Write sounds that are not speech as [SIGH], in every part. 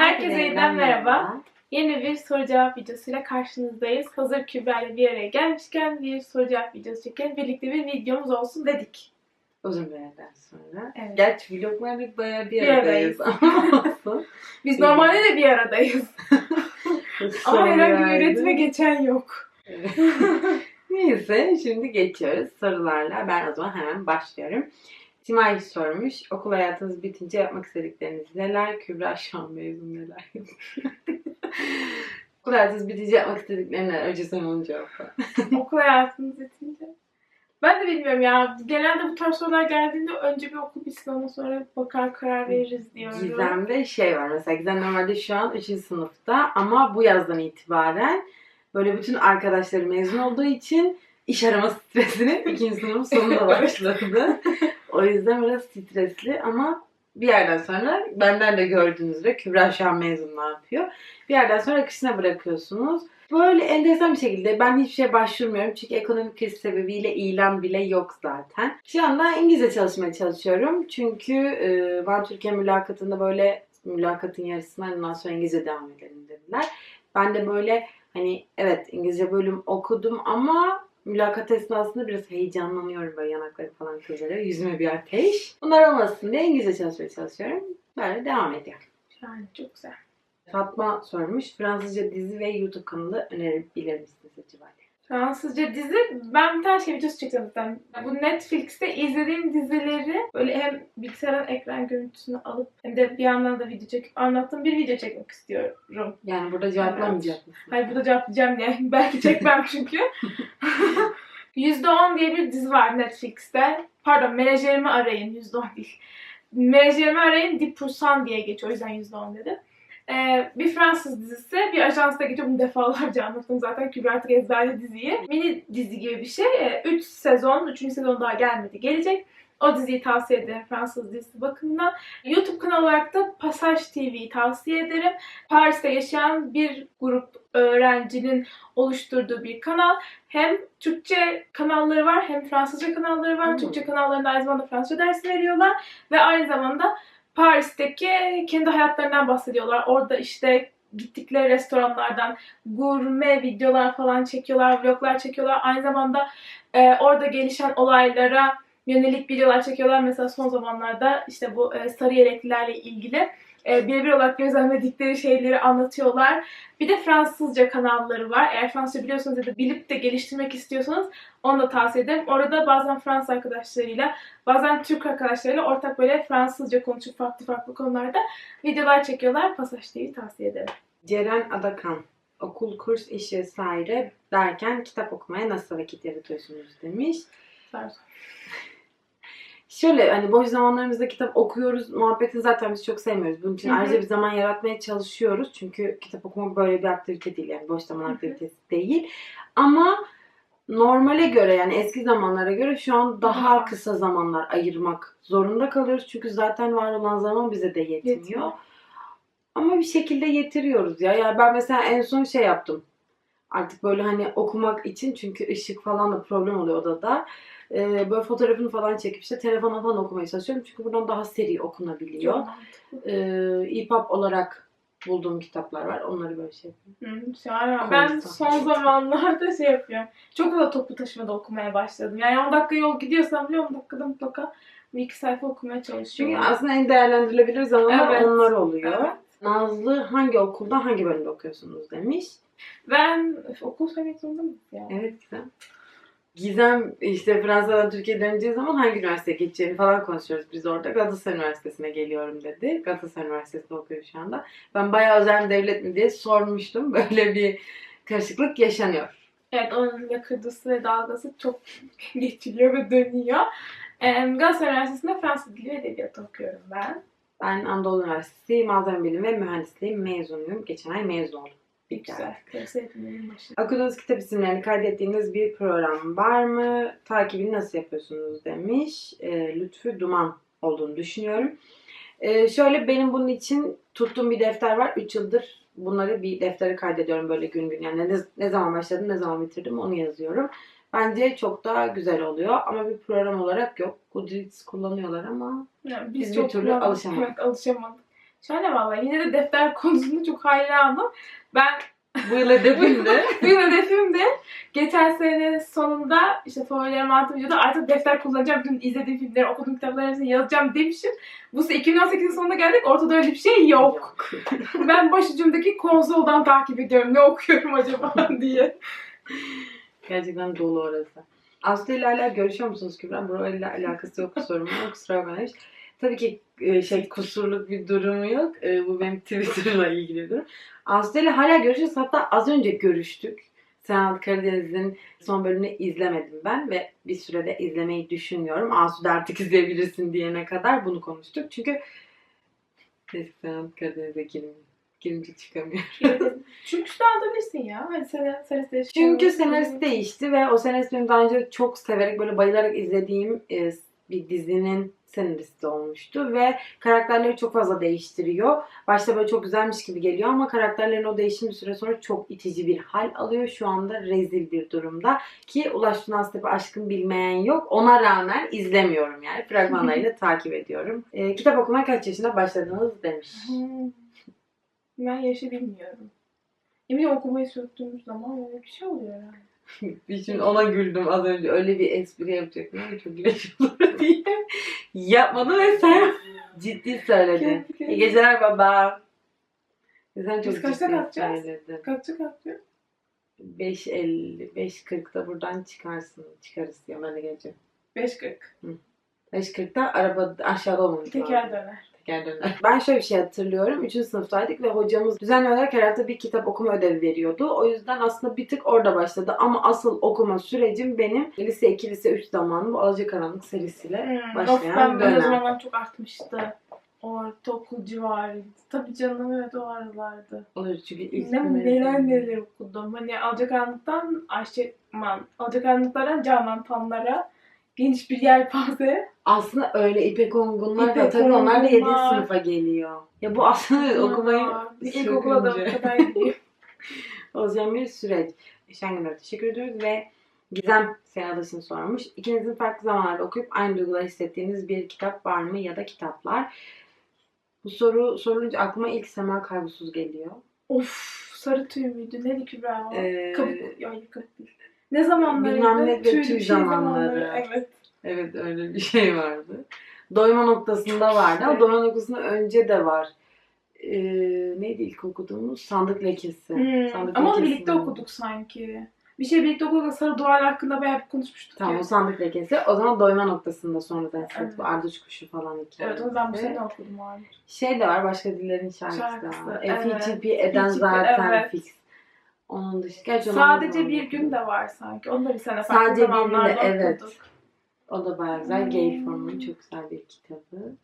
Herkese yeniden merhaba. Yeni bir soru cevap videosuyla karşınızdayız. Hazır Kübra ile bir araya gelmişken bir soru cevap videosu çekelim. Birlikte bir videomuz olsun dedik. Uzun bir aradan sonra. Evet. Gerçi vloglarda bayağı bir, Bir aradayız [LAUGHS] olsun. Biz İyi. normalde de bir aradayız. [LAUGHS] Ama herhangi bir üretime geçen yok. [LAUGHS] Neyse şimdi geçiyoruz sorularla. Ben o zaman hemen başlıyorum. Simay sormuş. Okul hayatınız bitince yapmak istedikleriniz neler? Kübra şu an mezun neler? [LAUGHS] Okul hayatınız bitince yapmak istediklerin neler? Önce sen onu cevapla. [LAUGHS] Okul hayatınız bitince. Ben de bilmiyorum ya. Genelde bu tarz sorular geldiğinde önce bir okul bitsin ondan sonra bakar karar veririz diyorum. Gizem'de şey var mesela Gizem normalde şu an 3. sınıfta ama bu yazdan itibaren böyle bütün arkadaşları mezun olduğu için iş arama stresini 2. sınıf sonunda [LAUGHS] başladı. O yüzden biraz stresli ama bir yerden sonra benden de gördüğünüz üzere Kübra şu an mezun ne yapıyor. Bir yerden sonra akışına bırakıyorsunuz. Böyle enteresan bir şekilde ben hiçbir şeye başvurmuyorum çünkü ekonomik kriz sebebiyle ilan bile yok zaten. Şu anda İngilizce çalışmaya çalışıyorum çünkü e, Van Türkiye mülakatında böyle mülakatın yarısından ondan sonra İngilizce devam edelim dediler. Ben de böyle hani evet İngilizce bölüm okudum ama mülakat esnasında biraz heyecanlanıyorum böyle yanakları falan kızarıyor. Yüzüme bir ateş. Bunlar olmasın diye İngilizce çalışmaya çalışıyorum. Böyle devam ediyorum. Yani çok güzel. Fatma sormuş. Fransızca dizi ve YouTube kanalı önerebilir misiniz acaba? Fransızca dizi. Ben bir tane şey videosu çekeceğim zaten. Bu Netflix'te izlediğim dizileri böyle hem bilgisayarın ekran görüntüsünü alıp hem de bir yandan da video çekip anlattığım bir video çekmek istiyorum. Yani burada cevaplamayacak mısın? Hayır burada cevaplayacağım yani. [LAUGHS] Belki çekmem çünkü. [LAUGHS] %10 diye bir dizi var Netflix'te. Pardon menajerimi arayın. %10 değil. Menajerimi arayın Dip Pursan diye geçiyor. O yüzden %10 dedim. Ee, bir Fransız dizisi. Bir ajansta geçiyor. Bunu defalarca anlattım zaten. Kübra artık ezberli diziyi. Mini dizi gibi bir şey. 3 sezon. 3. sezon daha gelmedi. Gelecek. O diziyi tavsiye ederim Fransız dizisi bakımından. YouTube kanalı olarak da Passage TV'yi tavsiye ederim. Paris'te yaşayan bir grup öğrencinin oluşturduğu bir kanal. Hem Türkçe kanalları var hem Fransızca kanalları var. Hmm. Türkçe kanallarında aynı zamanda Fransızca dersi veriyorlar. Ve aynı zamanda Paris'teki kendi hayatlarından bahsediyorlar. Orada işte gittikleri restoranlardan gurme videolar falan çekiyorlar, vloglar çekiyorlar. Aynı zamanda e, orada gelişen olaylara yönelik videolar çekiyorlar. Mesela son zamanlarda işte bu e, sarı yeleklilerle ilgili e, birebir olarak gözlemledikleri şeyleri anlatıyorlar. Bir de Fransızca kanalları var. Eğer Fransızca biliyorsanız ya da bilip de geliştirmek istiyorsanız onu da tavsiye ederim. Orada bazen Fransız arkadaşlarıyla, bazen Türk arkadaşlarıyla ortak böyle Fransızca konuşup farklı farklı konularda videolar çekiyorlar. Pasaj TV'yi tavsiye ederim. Ceren Adakan. Okul, kurs, iş vesaire derken kitap okumaya nasıl vakit yaratıyorsunuz demiş. Ol. Şöyle hani boş zamanlarımızda kitap okuyoruz muhabbetini zaten biz çok sevmiyoruz. Bunun için Hı hı. ayrıca bir zaman yaratmaya çalışıyoruz. Çünkü kitap okumak böyle bir aktivite değil yani boş zaman Hı hı. aktivitesi değil. Ama normale göre yani eski zamanlara göre şu an daha Daha. kısa zamanlar ayırmak zorunda kalıyoruz. Çünkü zaten var olan zaman bize de yetmiyor. Yetmiyor. Ama bir şekilde yetiriyoruz ya. Yani ben mesela en son şey yaptım. Artık böyle hani okumak için çünkü ışık falan da problem oluyor odada. Ee, böyle fotoğrafını falan çekip işte telefona falan okumaya çalışıyorum. Çünkü buradan daha seri okunabiliyor. Ee, EPUB olarak bulduğum kitaplar var. Onları böyle şey yapıyorum. Hı, şahane. Ben son zamanlarda şey yapıyorum. Çok da toplu taşımada okumaya başladım. Yani 10 dakika yol gidiyorsam bile 10 dakikada mutlaka bir iki sayfa okumaya Çünkü çalışıyorum. aslında en değerlendirilebilir zamanlar Evet. onlar oluyor. Evet. Nazlı hangi okulda hangi bölümde okuyorsunuz demiş. Ben öf, okul söylemek zorunda ya? Evet Gizem. Gizem işte Fransa'dan Türkiye'ye döneceği zaman hangi üniversiteye geçeceğini falan konuşuyoruz biz orada. Galatasaray Üniversitesi'ne geliyorum dedi. Galatasaray Üniversitesi'nde okuyor şu anda. Ben bayağı özel devlet mi diye sormuştum. [LAUGHS] Böyle bir karışıklık yaşanıyor. Evet onun yakırdısı ve dalgası çok [LAUGHS] geçiliyor ve dönüyor. Ee, Galatasaray Üniversitesi'nde Fransız Dili ve Edebiyatı okuyorum ben. Ben Anadolu Üniversitesi Malzeme Bilimi ve Mühendisliği mezunuyum. Geçen ay mezun oldum. Bitti. Güzel. Okuduğunuz kitap isimlerini kaydettiğiniz bir program var mı? Takibini nasıl yapıyorsunuz demiş. E, Lütfü Duman olduğunu düşünüyorum. E, şöyle benim bunun için tuttuğum bir defter var. 3 yıldır bunları bir deftere kaydediyorum böyle gün gün. Yani ne, ne zaman başladım ne zaman bitirdim onu yazıyorum. Bence çok daha güzel oluyor ama bir program olarak yok. Goodreads kullanıyorlar ama Yani Biz bir türlü alışamadık. Evet alışamadık. Şöyle vallahi yine de defter [LAUGHS] konusunda çok hayranım. Ben Bu yıl hedefim de [LAUGHS] benim hedefim de geçen sene sonunda işte favorilerim altı videoda artık defter kullanacağım. Bütün izlediğim filmleri, okuduğum kitapları hepsini yazacağım demişim. Bu sene 2018'in sonuna geldik. Ortada öyle bir şey yok. [LAUGHS] ben başucumdaki konsoldan takip ediyorum. Ne okuyorum acaba diye. Gerçekten dolu orası. Aslı ile hala görüşüyor musunuz Kübra? Burayla alakası yok sorumun. Kusura bakmayın. Tabii ki e, şey kusurluk bir durumu yok. E, Bu benim Twitter'la ilgili bir durum. Aslı ile hala görüşüyoruz. Hatta az önce görüştük. Senat Karadeniz'in son bölümünü izlemedim ben ve bir sürede izlemeyi düşünüyorum. Asu da artık izleyebilirsin diyene kadar bunu konuştuk. Çünkü Senat Karadeniz'e girin, girince çıkamıyor. Çünkü sen alabilirsin ya. Sen senarist değişti. Çünkü senarist değişti ve o senarist benim daha önce çok severek böyle bayılarak izlediğim e, bir dizinin senaristi olmuştu ve karakterleri çok fazla değiştiriyor. Başta böyle çok güzelmiş gibi geliyor ama karakterlerin o değişim bir süre sonra çok itici bir hal alıyor. Şu anda rezil bir durumda ki Ulaş Tunastepe aşkın bilmeyen yok. Ona rağmen izlemiyorum yani. Fragmanlarıyla [LAUGHS] takip ediyorum. E, kitap okumaya kaç yaşında başladınız demiş. Hmm. Ben yaşı bilmiyorum. Emin okumayı söktüğümüz zaman öyle bir şey oluyor herhalde. [LAUGHS] Şimdi ona güldüm az önce. Öyle bir espri yapacaktım ama çok güleş olur diye. [LAUGHS] Yapmadım ve sen [LAUGHS] ciddi söyledin. İyi geceler baba. Sen çok Biz kaçta kalkacağız? söyledin. Kaçta kalkıyor? 5.50, 5.40'da buradan çıkarsın. Çıkarız yanlarına geleceğim. 5.40. 5.40'da araba aşağıda olmamız lazım. Teker döner. [LAUGHS] Ben şöyle bir şey hatırlıyorum. Üçüncü sınıftaydık ve hocamız düzenli olarak her hafta bir kitap okuma ödevi veriyordu. O yüzden aslında bir tık orada başladı. Ama asıl okuma sürecim benim lise 2, lise 3 zamanı bu Alacakaranlık serisiyle Hmm. Of başlayan ben ben o dönem. zamanlar çok artmıştı. Ortaokul civarıydı. Tabii canım evet o aralardı. Olur çünkü ilk Ne neler neler okudum. Hani Alacakaranlık'tan Ayşe, man, Alacakaranlık'tan Canan Tanlar'a geniş bir yelpaze. Aslında öyle İpek Ongunlar da İpek tabii onlar da 7. Ongunlar. sınıfa geliyor. Ya bu aslında okumayı Bir ilkokula da sökünce o kadar gidiyor. [LAUGHS] olacağım bir süreç. Şengül'e teşekkür ediyoruz ve Gizem adresini sormuş. İkinizin farklı zamanlarda okuyup aynı duyguları hissettiğiniz bir kitap var mı ya da kitaplar? Bu soru sorulunca aklıma ilk Sema Kaygusuz geliyor. of sarı tüy müydü? Neydi Kübra? Ee, Kabuk. Ya kabuk değil. Ne zamanlarıydı? Bilmem ne tüy bir şey zamanları. Evet. Evet öyle bir şey vardı. Doyma noktasında vardı ama Evet. doyma noktasında önce de var. Ee, neydi ilk okuduğumuz? Sandık lekesi. Hmm. Sandık Ama lekesi birlikte mi? okuduk sanki. Bir şey birlikte okuduk. Sarı duvar hakkında bayağı bir konuşmuştuk. Tamam ya. o sandık lekesi. O zaman doyma noktasında sonradan evet. Evet. bu ardıç kuşu falan hikayesi. Evet onu ben bu sene okudum abi. Şey de var başka dillerin şarkısı, Şarkısı, da var. evet. FTP eden FTP, zaten evet. fix. Onun dışı. Gerçi Sadece bir gün de var sanki. Onu da bir sene farklı Sadece bir gün de, zamanlarda evet. okuduk. O da bayağı güzel. Hmm. Gay Form'un çok güzel bir kitabı.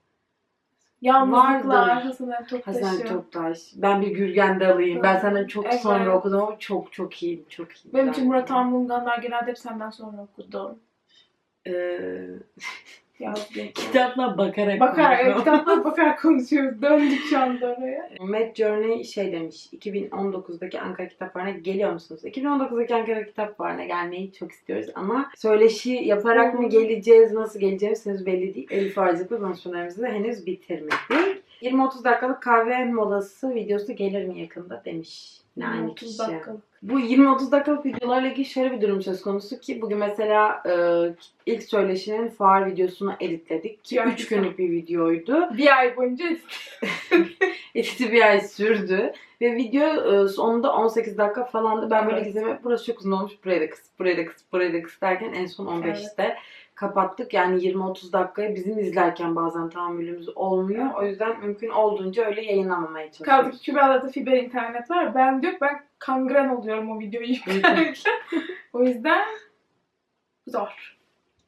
Yalnızlıklar. Hasan Ali Toptaş'ı. Hasan Toptaş. Ben bir Gürgen Dalı'yım. Ben senden çok Evet. sonra okudum ama çok çok iyi. Çok iyi. Benim için Murat Anmunganlar genelde hep senden sonra okudum. Ee, [LAUGHS] Yazdım. kitapla bakarak Bakarak, evet, kitaplara bakarak konuşuyoruz. Döndük şu anda oraya. Matt Journey şey demiş. 2019'daki Ankara Kitapları'na geliyor musunuz? 2019'daki Ankara Kitapları'na gelmeyi çok istiyoruz ama söyleşi yaparak mı geleceğiz, nasıl geleceğimiz henüz belli değil. Elif Arcık'la konuşmalarımızı da henüz bitirmedik. 20-30 dakikalık kahve molası videosu gelir mi yakında demiş. Aynı 30 kişi. dakikalık. Bu 20-30 dakikalık videolarla ilgili şöyle bir durum söz konusu ki bugün mesela e, ilk söyleşinin fuar videosunu editledik ki Ya, 3 güzel. günlük bir videoydu. [LAUGHS] Bir ay boyunca [LAUGHS] Editi bir ay sürdü. Ve video e, sonunda 18 dakika falandı. Ben böyle Evet. gizleme burası çok uzun olmuş. Buraya da kıs, buraya da kıs, buraya da kıs derken en son 15'te kapattık. Yani 20-30 dakikaya bizim izlerken bazen tahammülümüz olmuyor. O yüzden mümkün olduğunca öyle yayınlamamaya kaldı çalışıyoruz. ki Kübra'da fiber internet var. Ben yok ben kangren oluyorum o videoyu yüklerken. [LAUGHS] o yüzden zor.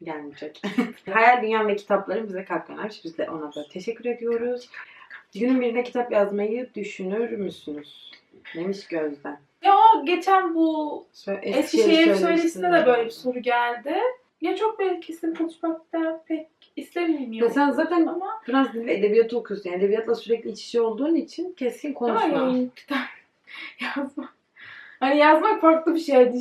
Gelmeyecek. [LAUGHS] Hayal Dünya ve kitapları bize göndermiş. Biz de ona da teşekkür ediyoruz. Günün birine kitap yazmayı düşünür müsünüz? Demiş Gözden. Ya o geçen bu Sö- Eskişehir söyleşisinde söyleşisinde de böyle bir soru geldi. Ya çok böyle kesin konuşmakta pek istemiyorum. Ya sen zaten ama Fransız dili ve edebiyatı okuyorsun. Yani edebiyatla sürekli iç içe olduğun için kesin ama konuşma. yani kitap [LAUGHS] yazmak. Hani yazmak farklı bir şeydi.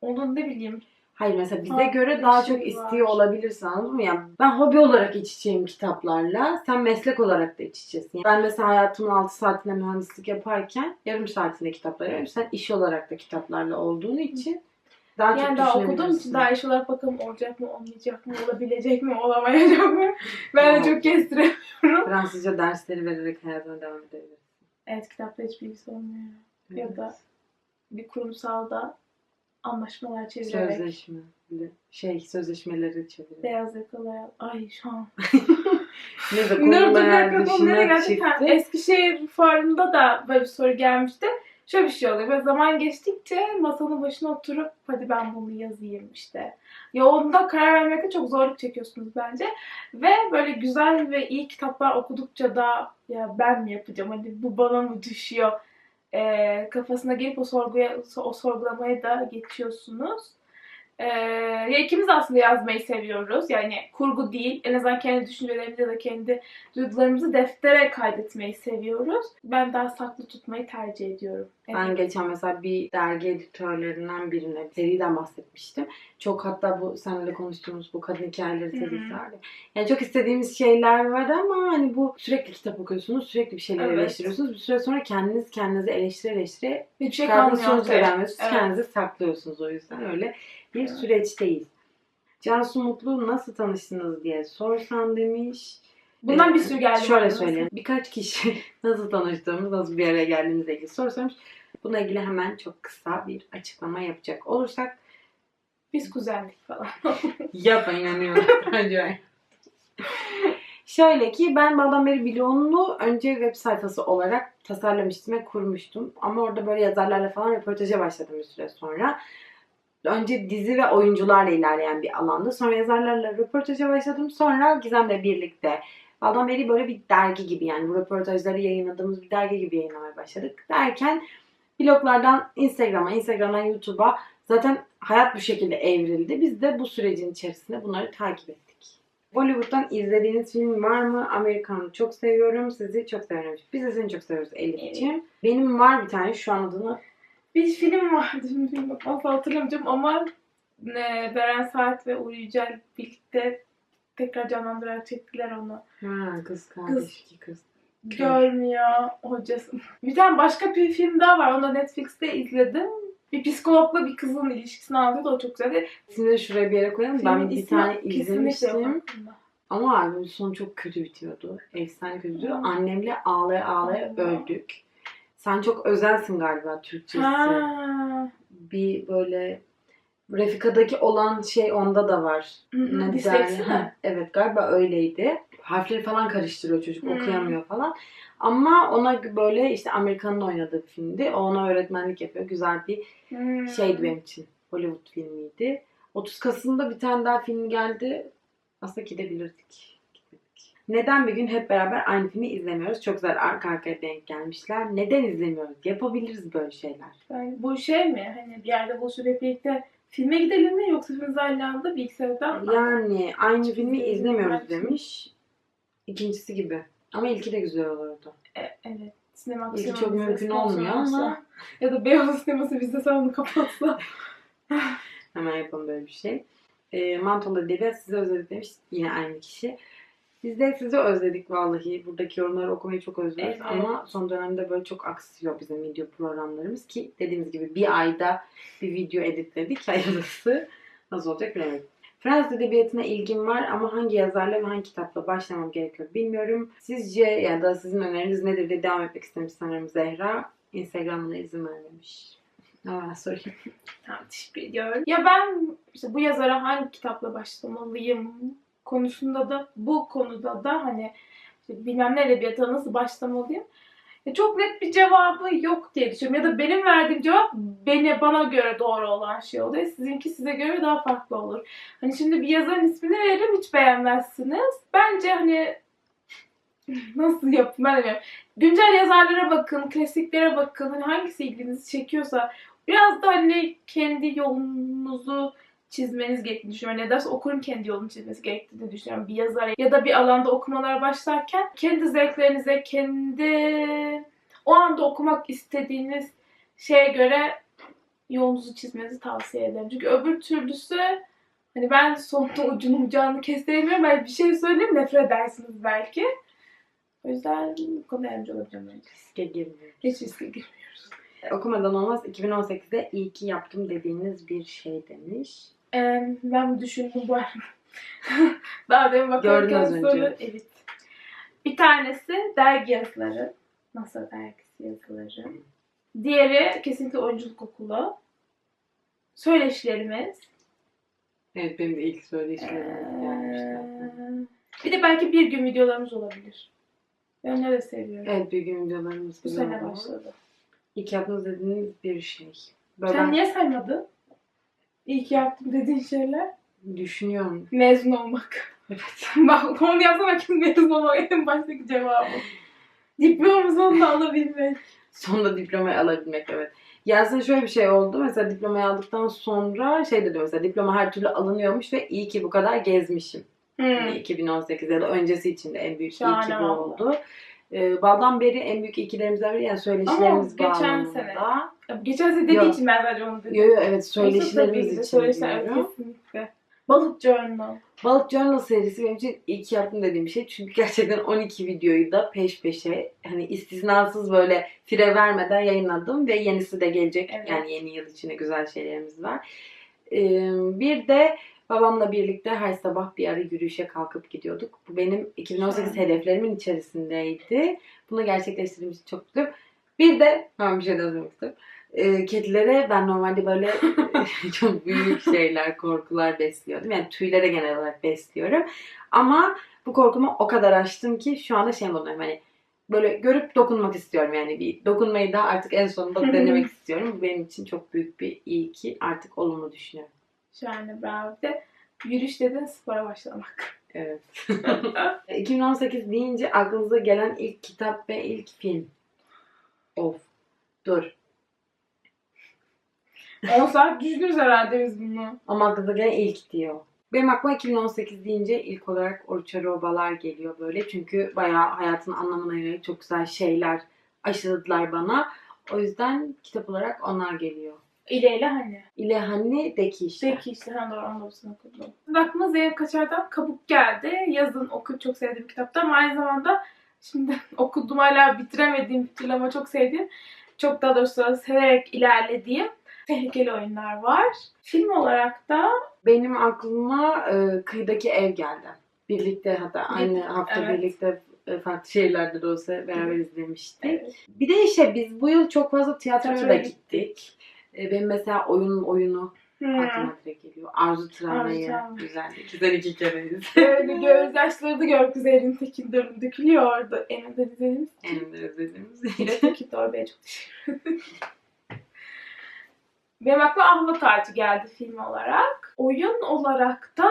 Onu ne bileyim. Hayır mesela bize Ha, göre daha şey çok var. istiyor olabilirsin anladın mı? Yani ben hobi olarak iç içeyim kitaplarla. Sen meslek olarak da iç içesin. Ben mesela hayatımın 6 saatinde mühendislik yaparken yarım saatinde kitaplar yapıyorum. Sen iş olarak da kitaplarla olduğun için daha Yani çok daha okuduğum için daha iş olarak bakalım olacak mı, olmayacak mı, olabilecek mi, olamayacak mı? [LAUGHS] Ben de çok kestiremiyorum. Fransızca dersleri vererek hayatına devam edebilirsin. Evet kitapta hiç bilgisi olmuyor. Ya da bir kurumsalda anlaşmalar çevirerek. Sözleşme. Şey sözleşmeleri çeviriyor. Beyaz yakalıya. Ay şu an. [LAUGHS] Dakika yani konulara dışına gerçekten. çıktı. Eskişehir fuarında da böyle bir soru gelmişti. Şöyle bir şey oluyor. Böyle zaman geçtikçe masanın başına oturup hadi ben bunu yazayım işte. Yoğunda karar vermekte çok zorluk çekiyorsunuz bence. Ve böyle güzel ve iyi kitaplar okudukça da ya ben mi yapacağım? Hani bu bana mı düşüyor? Ee, kafasına gelip o sorguya o sorgulamaya da geçiyorsunuz. Ee, ya ikimiz aslında yazmayı seviyoruz. Yani kurgu değil. En azından kendi düşüncelerimizi ya da kendi duygularımızı deftere kaydetmeyi seviyoruz. Ben daha saklı tutmayı tercih ediyorum. Ben Evet. geçen mesela bir dergi editörlerinden birine bir seriden bahsetmiştim. Çok hatta bu seninle konuştuğumuz bu kadın hikayeleri serisi var ya. Yani çok istediğimiz şeyler var ama hani bu sürekli kitap okuyorsunuz, sürekli bir şeyler Evet. eleştiriyorsunuz. Bir süre sonra kendiniz kendinize eleştire eleştire Hiçbir şey kalmıyor sonuçlara ortaya. gelmiyorsunuz. Evet. Kendinizi saklıyorsunuz o yüzden öyle bir Evet. süreçteyiz. Cansu Mutlu nasıl tanıştınız diye sorsan demiş. Bundan Ee, bir sürü geldi. Şöyle söyleyeyim. Birkaç kişi [LAUGHS] nasıl tanıştığımız, nasıl bir araya geldiğimizle ilgili soru sormuş. Buna ilgili hemen çok kısa bir açıklama yapacak olursak Biz kuzendik falan. [LAUGHS] yapma inanıyorum. [LAUGHS] Acayip. Şöyle ki ben Baldan Beri Bloğunu önce web sayfası olarak tasarlamıştım ve kurmuştum. Ama orada böyle yazarlarla falan röportaja başladım bir süre sonra. Önce dizi ve oyuncularla ilerleyen bir alandı. Sonra yazarlarla röportaja başladım. Sonra Gizem'le birlikte Baldan Beri böyle bir dergi gibi yani bu röportajları yayınladığımız bir dergi gibi yayınlamaya başladık. Derken bloglardan Instagram'a, Instagram'dan YouTube'a zaten hayat bu şekilde evrildi. Biz de bu sürecin içerisinde bunları takip ettik. Bollywood'dan izlediğiniz film var mı? Amerikan'ı çok seviyorum. Sizi çok seviyorum. Biz de seni çok seviyoruz Elif'ciğim. Benim var bir tane şu an adını bir film vardı. Asla hatırlamayacağım ama ne, Beren Saat ve Uğur Yücel birlikte tekrar canlandırarak çektiler onu. Ha, kız kardeş iki kız. Görmüyor hocası. Bir tane başka bir film daha var. Onu da Netflix'te izledim. Bir psikologla bir kızın ilişkisini anlatıyordu. O çok güzeldi. İsimleri şuraya bir yere koyalım. Ben Filmin bir ismi tane izlemiştim. Ama albümün sonu çok kötü bitiyordu. Efsane kötü bitiyordu. Hmm. Annemle ağlaya ağlaya Allah. öldük. Sen çok özelsin galiba Türkçesi. Ha. Bir böyle Refika'daki olan şey onda da var. Ne Disleksi mi? Evet galiba öyleydi. Harfleri falan karıştırıyor çocuk Hmm. okuyamıyor falan. Ama ona böyle işte Amerikan'ın oynadığı bir filmdi. O ona öğretmenlik yapıyor. Güzel bir Hmm. şeydi benim için. Hollywood filmiydi. 30 Kasım'da bir tane daha film geldi. Aslında gidebilirdik. Gitmedik. Neden bir gün hep beraber aynı filmi izlemiyoruz? Çok güzel arka arkaya denk gelmişler. Neden izlemiyoruz? Yapabiliriz böyle şeyler. Yani bu şey mi? Hani bir yerde buluşup hep birlikte filme gidelim mi yoksa hepimiz aynı anda bilgisayardan Yani aynı filmi izlemiyoruz demiş. İkincisi gibi. Ama ilki de güzel olurdu. E, evet. Sinema İlki çok bize mümkün sponsor olmuyor olsa. ama [LAUGHS] Ya da Beyoğlu sineması bize salonu kapatsa. [LAUGHS] hemen yapalım böyle bir şey. E, Mantolu Edebiyat sizi özledik demiş. Yine aynı kişi. Biz de sizi özledik vallahi. Buradaki yorumları okumayı çok özlüyoruz. Evet. Ama son dönemde böyle çok aksıyor bizim video programlarımız ki dediğimiz gibi bir ayda bir video editledik. Hayırlısı nasıl olacak bilemedim. Fransız edebiyatına ilgim var ama hangi yazarla ve hangi kitapla başlamam gerekiyor bilmiyorum. Sizce ya da sizin öneriniz nedir diye devam etmek istemiş sanırım Zehra. Instagram'ına izin vermemiş. Ama sorayım. Tamam teşekkür ediyorum. Ya ben işte bu yazara hangi kitapla başlamalıyım konusunda da bu konuda da hani işte bilmem ne edebiyata nasıl başlamalıyım. Ya çok net bir cevabı yok diye düşünüyorum. Ya da benim verdiğim cevap beni bana göre doğru olan şey oluyor. Sizinki size göre daha farklı olur. Hani şimdi bir yazarın ismini veririm hiç beğenmezsiniz. Bence hani nasıl yapayım ben bilmiyorum. Güncel yazarlara bakın, klasiklere bakın. Hani hangisi ilginizi çekiyorsa biraz da hani kendi yolunuzu çizmeniz gerektiğini düşünüyorum. Ne derse okurun kendi yolunu çizmesi gerektiğini düşünüyorum. Bir yazar ya da bir alanda okumalara başlarken kendi zevklerinize, kendi o anda okumak istediğiniz şeye göre yolunuzu çizmenizi tavsiye ederim. Çünkü öbür türlüsü hani ben sonunda ucunu bucağını kestiremiyorum. Ben bir şey söyleyeyim nefret edersiniz belki. O yüzden bu konuda yardımcı olabilirim bence. Riske girmiyor. Hiç riske girmiyoruz. Okumadan olmaz 2018'de iyi ki yaptım dediğiniz bir şey demiş. Ee, ben düşündüm bu arada. [LAUGHS] Daha demin bakarken Gördün az önce. sonra- Evet. Bir tanesi dergi yazıları. NASA dergisi yazıları. Diğeri kesinlikle oyunculuk okulu. Söyleşilerimiz. Evet benim de ilk söyleşilerim Ee, gelmişti. bir de belki bir gün videolarımız olabilir. Ben öyle seviyorum. Evet bir gün videolarımız Bu güzel sene oldu. başladı. İlk yaptığınız dediğiniz bir şey. Böyle Sen ben niye saymadın? İyi ki yaptım dediğin şeyler. düşünüyorum. Mezun olmak. Evet. [LAUGHS] Bak onu yapsam herkes mezun olmak en baştaki cevabı. Diplomamızı onunla alabilmek. Sonunda diplomayı alabilmek evet. Yazın şöyle bir şey oldu. Mesela diplomayı aldıktan sonra şey dedi mesela diploma her türlü alınıyormuş ve iyi ki bu kadar gezmişim. Yani 2018 ya da öncesi için de en büyük iyi ki bu valla. oldu. Ee, baldan beri en büyük ikilerimizden biri yani söyleşilerimiz Ama geçen bağlamında. sene. Geçen sene dediği Yok. için ben sadece onu dedim. Yo yo evet söyleşilerimiz için söyleşiler, evet, diyorum. kesinlikle. Balık Journal. Balık Journal serisi benim için ki yaptım dediğim şey. Çünkü gerçekten 12 videoyu da peş peşe hani istisnasız böyle fire vermeden yayınladım ve yenisi de gelecek. Evet. Yani yeni yıl içinde güzel şeylerimiz var. Ee, bir de babamla birlikte her sabah bir ara yürüyüşe kalkıp gidiyorduk. Bu benim 2018 Şahane. hedeflerimin içerisindeydi. Bunu gerçekleştirdiğim için çok mutluyum. Bir de ben bir şey daha söylemek istiyorum. Ee, kedilere ben normalde böyle [LAUGHS] [LAUGHS] çok büyük şeyler, korkular besliyordum. Yani tüylere genel olarak besliyorum. Ama bu korkumu o kadar aştım ki şu anda şey modundayım. Hani böyle görüp dokunmak istiyorum yani bir dokunmayı da artık en sonunda denemek istiyorum. Bu benim için çok büyük bir iyi ki artık olumlu düşünüyorum. Şahane bravo. Bir de yürüyüş dedin spora başlamak. Evet. [LAUGHS] 2018 deyince aklınıza gelen ilk kitap ve ilk film. Of. Dur. 10 saat düşünürüz herhalde biz bunu. Ama aklınıza gelen ilk diyor. Benim aklıma 2018 deyince ilk olarak Oruç Obalar geliyor böyle. Çünkü bayağı hayatın anlamına yönelik çok güzel şeyler aşıladılar bana. O yüzden kitap olarak onlar geliyor. İle ile hani. İle Hanni Deki işte. Peki işte ben doğru da okudum. Aklıma Zeynep Kaçar'dan Kabuk geldi. Yazın okuyup çok sevdiğim bir kitaptı ama aynı zamanda şimdi [LAUGHS] okudum hala bitiremediğim bir ama çok sevdiğim, çok daha doğrusu severek ilerlediğim tehlikeli oyunlar var. Film olarak da Benim aklıma e, Kıyıdaki Ev geldi. Birlikte hatta aynı hafta Evet. birlikte e, farklı şehirlerde de olsa beraber izlemiştik. evet, Bir de işte biz bu yıl çok fazla tiyatroya da gittik. E, Benim mesela oyunun oyunu hmm. aklıma direkt geliyor. Arzu Tramvayı. güzeldi. İkiden iki kereyiz. Böyle gözyaşları da gökyüzünün tekin dönüm dökülüyordu. En önden izlediğimiz en de özlediğimiz Yine Tekin Doğru Bey'e çok. Benim aklıma Ahlat Ağacı geldi film olarak. Oyun olarak da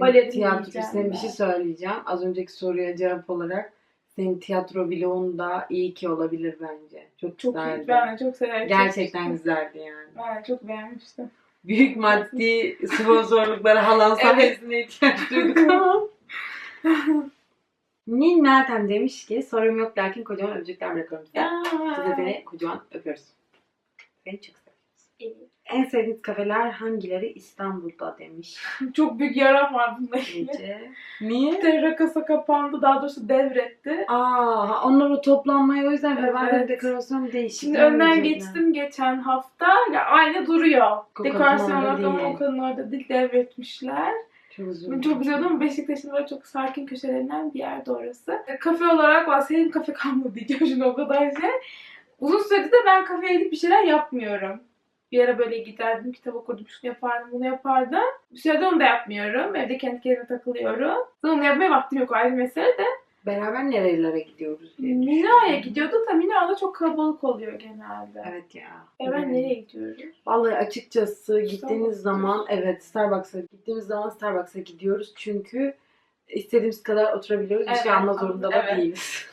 Balerin diyeceğim senin bir şey söyleyeceğim. Az önceki soruya cevap olarak senin tiyatro vlogun da iyi ki olabilir bence. Çok, çok güzeldi. iyi. Ben de çok severim. Gerçekten Çok- güzeldi yani. Ben çok beğenmiştim. Büyük maddi sponsorluklara halan Evet. sayesinde ihtiyaç duyduk ama. [LAUGHS] Nil Meltem demiş ki sorum yok derken kocaman öpücükler bırakıyorum size. Siz de kocaman öpüyoruz. Beni çok seviyoruz. En sevdiğiniz kafeler hangileri İstanbul'da demiş [LAUGHS] Çok büyük yaram var bununla ilgili. Niye? Terra kasa kapandı. Daha doğrusu devretti. Aa, onlar o toplanmaya o yüzden ve ben de Evet. dekorasyon değişik. Şimdi önden geçtim geçen hafta. Ya aynı duruyor. Kokonun Dekorasyonlar orada falan değil. o kadın orada değil devretmişler. Çok üzüldüm. Çok güzel ama Beşiktaş'ın böyle çok sakin köşelerinden bir yerde orası. Kafe olarak var. Senin kafe kalmadı [LAUGHS] diyeceğim şimdi o kadar şey. Uzun süredir de ben kafeye gidip bir şeyler yapmıyorum. Bir ara böyle giderdim, kitap okurdum, şunu yapardım, bunu yapardım. Bir sürede onu da yapmıyorum. Evde kendi kendime takılıyorum. Zaten onu yapmaya vaktim yok ayrı mesele de. Beraber nerelere gidiyoruz diye Mina'ya gidiyorduk da Mina'da çok kalabalık oluyor genelde. Evet ya. Ben Evet. nereye gidiyoruz? Vallahi açıkçası gittiğimiz Starbucks zaman evet Starbucks'a gittiğimiz zaman Starbucks'a gidiyoruz çünkü istediğimiz kadar oturabiliyoruz. bir şey Evet, alma zorunda da evet. değiliz.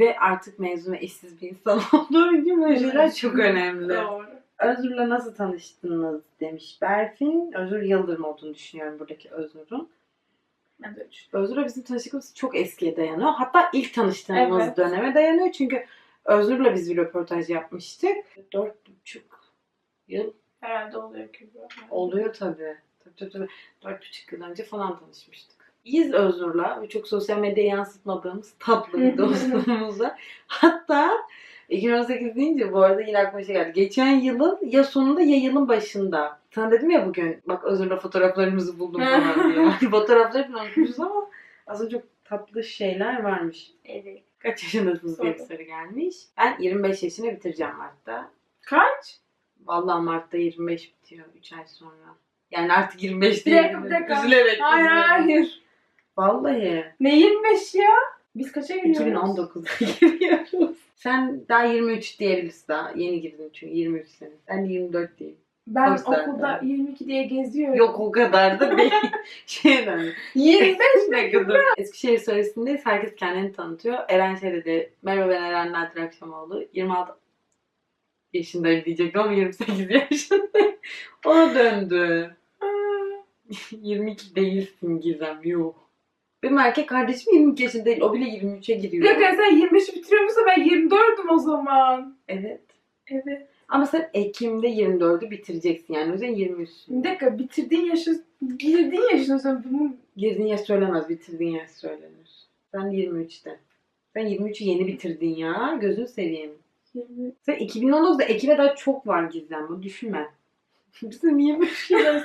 Ve artık mezun ve işsiz bir insan [LAUGHS] olduğum için böyle şeyler çok önemli. Doğru. Özgür'le nasıl tanıştınız demiş Berfin. Özgür Yıldırım olduğunu düşünüyorum buradaki Özgür'ün. Ben de öyle düşünüyorum. Özgür'le bizim tanışıklığımız çok eskiye dayanıyor. Hatta ilk tanıştığımız Evet. döneme dayanıyor. Çünkü Özgür'le biz bir röportaj yapmıştık. Dört buçuk yıl Herhalde oluyor Kübra. oluyor tabii. Tabii tabii. tabii. Dört buçuk yıl önce falan tanışmıştık. İyiyiz Özgür'le ve çok sosyal medyaya yansıtmadığımız tatlı bir dostluğumuzla. Hatta 2018 deyince bu arada yine aklıma şey geldi. Geçen yılın ya sonunda ya yılın başında. Sana dedim ya bugün bak Özgür'le fotoğraflarımızı buldum [LAUGHS] falan diye. Fotoğrafları falan unutmuşuz ama aslında çok tatlı şeyler varmış. Evet. Kaç yaşındasınız diye bir soru gelmiş. Ben 25 yaşına bitireceğim Mart'ta. Kaç? Vallahi Mart'ta 25 bitiyor 3 ay sonra. Yani artık 25 Bir değil. dakika, bir dakika. Üzülerek. Hayır üzülerek. hayır. Vallahi. Ne 25 ya? Biz kaça giriyoruz? 2019'da [LAUGHS] giriyoruz. Sen daha 23 diyebilirsin daha. Yeni girdin çünkü 23 sene. Ben de 24 diyeyim. Ben Hoş zaten. okulda 22 diye geziyorum. Yok o kadar da değil. [LAUGHS] Şeyden. 25 ne kadar. Eskişehir Solesi'ndeyiz. Herkes kendini tanıtıyor. Eren şey dedi. Merhaba ben Eren Nadir Akşamoğlu. 26 yaşındayım diyecektim ama 28 [LAUGHS] yaşındayım. O döndü. 22 değilsin Gizem yok. Benim erkek kardeşim 22 yaşında değil. O bile 23'e Bir giriyor. dakika sen 25'i bitiriyor musun? Ben 24'üm o zaman. Evet. Evet. Ama sen Ekim'de 24'ü bitireceksin yani. O yüzden 23'sün. Bir dakika bitirdiğin yaşı, girdiğin yaşını sen bunu Girdiğin yaş söylemez. Bitirdiğin yaş söylenir. Sen 23'te. Sen 23'ü yeni bitirdin ya. Gözünü seveyim. 20 Sen 2019'da Ekim'e daha çok var. Bunu düşünme. Bize niye böyle şeyler?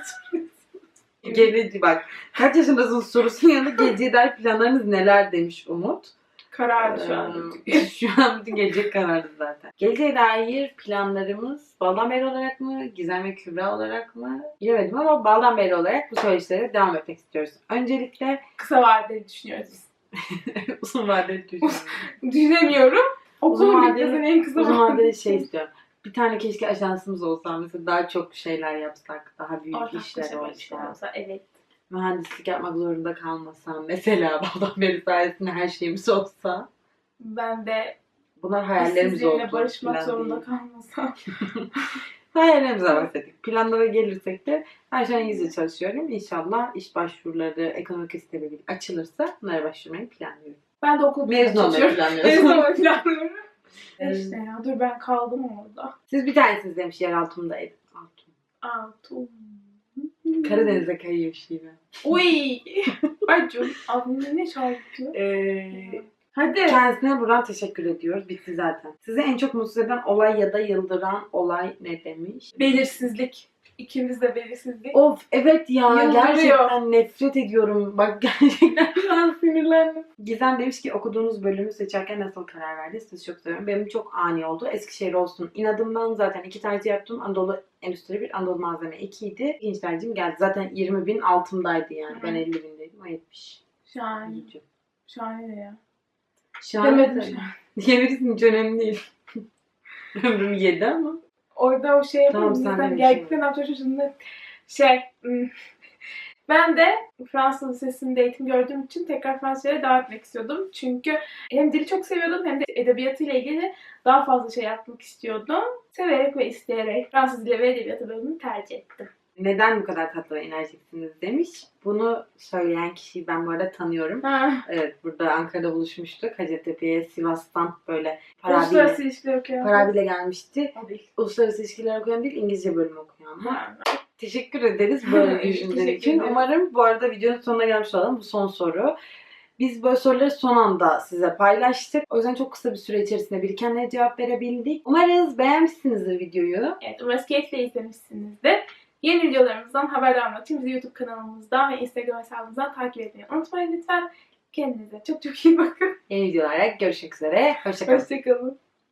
Geleci bak. Kaç yaşındasın sorusunun yanında [LAUGHS] geleceğe dair planlarınız neler demiş Umut. karardı şu an. Ee, [LAUGHS] şu an bütün gelecek karardı zaten. Geleceğe dair planlarımız Baldan Beri olarak mı, Gizem ve Kübra olarak mı? Bilemedim ama Baldan Beri olarak bu söyleşilere devam etmek istiyoruz. Öncelikle Kısa vadeli düşünüyoruz biz. [LAUGHS] uzun vadeli düşünüyorum. Düşünemiyorum. Uzun Okulun bitmesinin en kısa uzun vadeli şey istiyorum. Bir tane keşke ajansımız olsa mesela daha çok şeyler yapsak, daha büyük Ortak işler işler olsa. olsa evet. Mühendislik yapmak zorunda kalmasam mesela [LAUGHS] Baldan Beri sayesinde her şeyimiz olsa. Ben de Bunlar hayallerimiz oldu. barışmak plan zorunda değil. kalmasam. [LAUGHS] Hayallerimize bahsettik. Planlara gelirsek de şu an yüzde çalışıyorum. İnşallah iş başvuruları, ekonomik istemelik açılırsa bunlara başvurmayı planlıyorum. Ben de okul Mezun olmayı [LAUGHS] Mezun planlıyorum. olmayı planlıyorum. İşte ya dur ben kaldım orada. Siz bir tanesiniz demiş yer altımdaydı. Altın. Altın. Karadeniz'e kayıyor şive. Uy. [LAUGHS] Canım. Abimle ne şarkı? Ee, Hadi. kendisine buradan teşekkür ediyoruz. Bitti zaten. Sizi en çok mutsuz eden olay ya da yıldıran olay ne demiş? Belirsizlik. İkimiz de belirsizlik. Of evet ya Yıldırıyor. gerçekten nefret ediyorum. Bak [LAUGHS] gerçekten şu an sinirlendim. Gizem demiş ki okuduğunuz bölümü seçerken nasıl karar verdiniz? Sizi çok seviyorum. Benim çok ani oldu. Eskişehir olsun. İnadımdan zaten iki tercih yaptım. Anadolu Endüstri 1, Anadolu Malzeme 2 idi. İkinci tercihim geldi. Zaten 20 bin altımdaydı yani. Hı. Ben 50 bindeydim. O 70. Şahane. Şahane ya. Şahane. Demedim. [LAUGHS] Diyebilirsin hiç önemli değil. [LAUGHS] Ömrüm yedi ama. Orada o şey Tamam, yapalım. sen Sen geldikten hafta çocuğunda şey hmm, [LAUGHS] ben de Fransız Lisesi'nde eğitim gördüğüm için tekrar Fransızca'ya devam etmek istiyordum. Çünkü hem dili çok seviyordum hem de edebiyatıyla ilgili daha fazla şey yapmak istiyordum. Severek ve isteyerek Fransız Dili ve Edebiyatı bölümünü tercih ettim. Neden bu kadar tatlı ve enerjiksiniz demiş. Bunu söyleyen kişiyi ben bu arada tanıyorum. Ha. Evet burada Ankara'da buluşmuştuk. Hacettepe'ye Sivas'tan böyle para Uluslararası abiyle, ilişkiler okuyan. para abiyle gelmişti. Değil. Uluslararası ilişkiler okuyan değil İngilizce bölümü okuyan ama. Ha. Teşekkür ederiz böyle [LAUGHS] düşündüğün için. ederim. Umarım bu arada videonun sonuna gelmiş olalım. Bu son soru. Biz böyle soruları son anda size paylaştık. O yüzden çok kısa bir süre içerisinde birikenlere cevap verebildik. Umarız beğenmişsinizdir videoyu. Evet, umarız keyifle izlemişsinizdir. Yeni videolarımızdan haberdar olmak için bizi YouTube kanalımızdan ve Instagram hesabımızdan takip etmeyi unutmayın lütfen. Kendinize çok çok iyi bakın. Yeni videolarda görüşmek üzere. Hoşçakalın. Hoşçakalın.